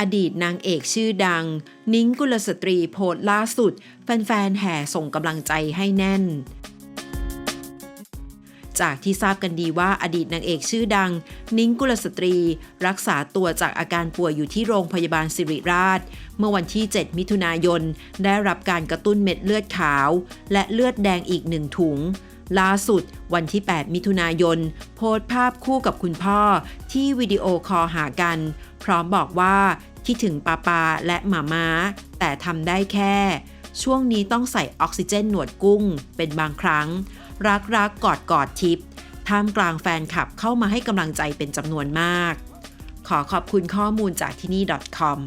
อดีตนางเอกชื่อดัง นิ้งกุลสตรีโพสต์ล่าสุด แฟนๆแห่ส่งกำลังใจให้แน่น จากที่ทราบกันดีว่าอดีตนางเอกชื่อดัง นิ้งกุลสตรี รักษาตัวจากอาการป่วยอยู่ที่โรงพยาบาลสิริราช เมื่อวันที่ 7 มิถุนายน ได้รับการกระตุ้นเม็ดเลือดขาว และเลือดแดงอีกหนึ่งถุงล่าสุดวันที่ 8 มิถุนายน โพสต์ภาพคู่กับคุณพ่อที่วิดีโอคอลหากัน พร้อมบอกว่าคิดถึงปาปาและหมาม้า แต่ทำได้แค่ ช่วงนี้ต้องใส่ออกซิเจนหนวดกุ้งเป็นบางครั้ง รักรักกอดกอดทิปท่ามกลางแฟนคลับเข้ามาให้กำลังใจเป็นจำนวนมาก ขอขอบคุณข้อมูลจากที่นี่ .com